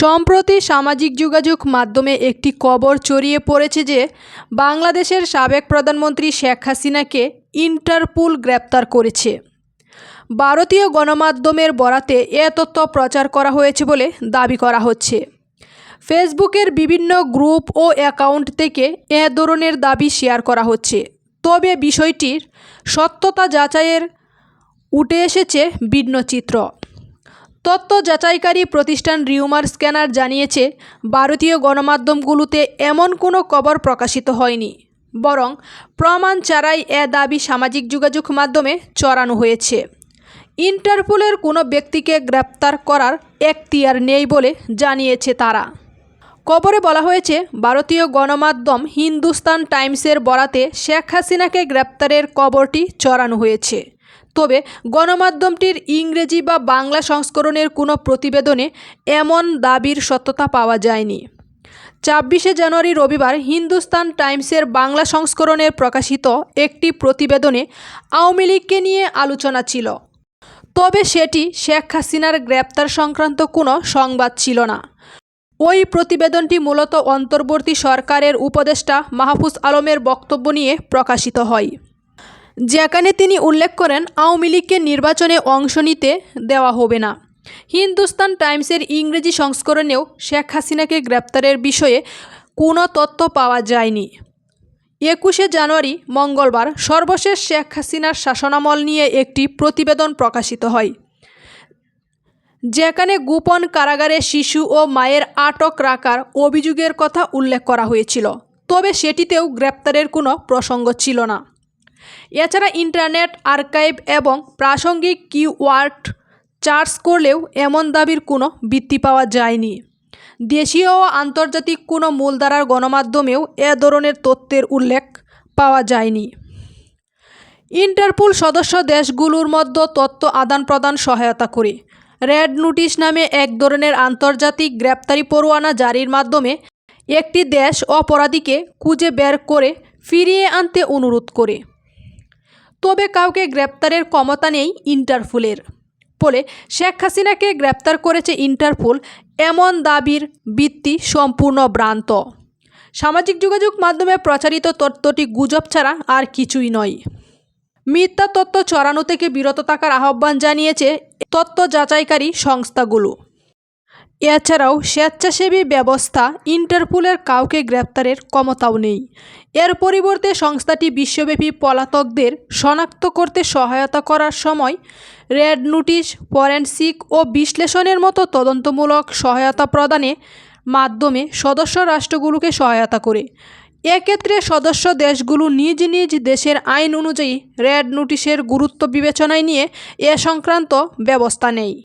সম্প্রতি সামাজিক যোগাযোগ মাধ্যমে একটি কবর ছড়িয়ে পড়েছে যে বাংলাদেশের সাবেক প্রধানমন্ত্রী শেখ হাসিনাকে ইন্টারপুল গ্রেপ্তার করেছে। ভারতীয় গণমাধ্যমের বরাতে এ তথ্য প্রচার করা হয়েছে বলে দাবি করা হচ্ছে। ফেসবুকের বিভিন্ন গ্রুপ ও অ্যাকাউন্ট থেকে এ ধরনের দাবি শেয়ার করা হচ্ছে। তবে বিষয়টির সত্যতা যাচাইয়ের উঠে এসেছে ভিন্ন চিত্র। তথ্য যাচাইকারী প্রতিষ্ঠান রিউমার স্ক্যানার জানিয়েছে, ভারতীয় গণমাধ্যমগুলোতে এমন কোনো খবর প্রকাশিত হয়নি, বরং প্রমাণ ছাড়াই এ দাবি সামাজিক যোগাযোগ মাধ্যমে চড়ানো হয়েছে। ইন্টারপোলের কোনো ব্যক্তিকে গ্রেপ্তার করার এখতিয়ার নেই বলে জানিয়েছে তারা। খবরে বলা হয়েছে, ভারতীয় গণমাধ্যম হিন্দুস্তান টাইমসের বরাতে শেখ হাসিনাকে গ্রেপ্তারের খবরটি চড়ানো হয়েছে। তবে গণমাধ্যমটির ইংরেজি বা বাংলা সংস্করণের কোনো প্রতিবেদনে এমন দাবির সত্যতা পাওয়া যায়নি। ছাব্বিশে জানুয়ারি রবিবার হিন্দুস্তান টাইমসের বাংলা সংস্করণের প্রকাশিত একটি প্রতিবেদনে আওয়ামী লীগকে নিয়ে আলোচনা ছিল। তবে সেটি শেখ হাসিনার গ্রেপ্তার সংক্রান্ত কোনো সংবাদ ছিল না। ওই প্রতিবেদনটি মূলত অন্তর্বর্তী সরকারের উপদেষ্টা মাহফুজ আলমের বক্তব্য নিয়ে প্রকাশিত হয়। যেখানে তিনি উল্লেখ করেন, আওয়ামী লীগকে নির্বাচনে অংশ নিতে দেওয়া হবে না। হিন্দুস্তান টাইমসের ইংরেজি সংস্করণেও শেখ হাসিনাকে গ্রেপ্তারের বিষয়ে কোনো তথ্য পাওয়া যায়নি। একুশে জানুয়ারি, মঙ্গলবার, সর্বশেষ শেখ হাসিনার শাসনামল নিয়ে একটি প্রতিবেদন প্রকাশিত হয়। যেখানে গোপন কারাগারে শিশু ও মায়ের আটক রাখার অভিযোগের কথা উল্লেখ করা হয়েছিল। তবে সেটিতেও গ্রেপ্তারের কোনো প্রসঙ্গ ছিল না। এছাড়া ইন্টারনেট, আর্কাইভ এবং প্রাসঙ্গিক কিওয়ার্ড চার্জ করলেও এমন দাবির কোনো ভিত্তি পাওয়া যায়নি। দেশীয় ও আন্তর্জাতিক কোনো মূলধারার গণমাধ্যমেও এ ধরনের তথ্যের উল্লেখ পাওয়া যায়নি। ইন্টারপোল সদস্য দেশগুলোর মধ্যে তথ্য আদান প্রদান সহায়তা করে। রেড নোটিশ নামে এক ধরনের আন্তর্জাতিক গ্রেপ্তারি পরোয়ানা জারির মাধ্যমে একটি দেশ অপরাধীকে খুঁজে বের করে ফিরিয়ে আনতে অনুরোধ করে। তবে কাউকে গ্রেপ্তারের ক্ষমতা নেই ইন্টারপোলের। বলে শেখ হাসিনাকে গ্রেপ্তার করেছে ইন্টারপোল, এমন দাবির ভিত্তি সম্পূর্ণ ভ্রান্ত। সামাজিক যোগাযোগ মাধ্যমে প্রচারিত তথ্যটি গুজব ছাড়া আর কিছুই নয়। মিথ্যা তথ্য ছড়ানো থেকে বিরত থাকার আহ্বান জানিয়েছে তথ্য যাচাইকারী সংস্থাগুলো। এছাড়াও স্বেচ্ছাসেবী ব্যবস্থা ইন্টারপোলের কাউকে গ্রেপ্তারের ক্ষমতাও নেই। এর পরিবর্তে সংস্থাটি বিশ্বব্যাপী পলাতকদের শনাক্ত করতে সহায়তা করার সময় রেড নোটিশ, ফরেনসিক ও বিশ্লেষণের মতো তদন্তমূলক সহায়তা প্রদানে মাধ্যমে সদস্য রাষ্ট্রগুলোকে সহায়তা করে। এক্ষেত্রে সদস্য দেশগুলো নিজ নিজ দেশের আইন অনুযায়ী রেড নোটিশের গুরুত্ব বিবেচনায় নিয়ে এ সংক্রান্ত ব্যবস্থা নেয়।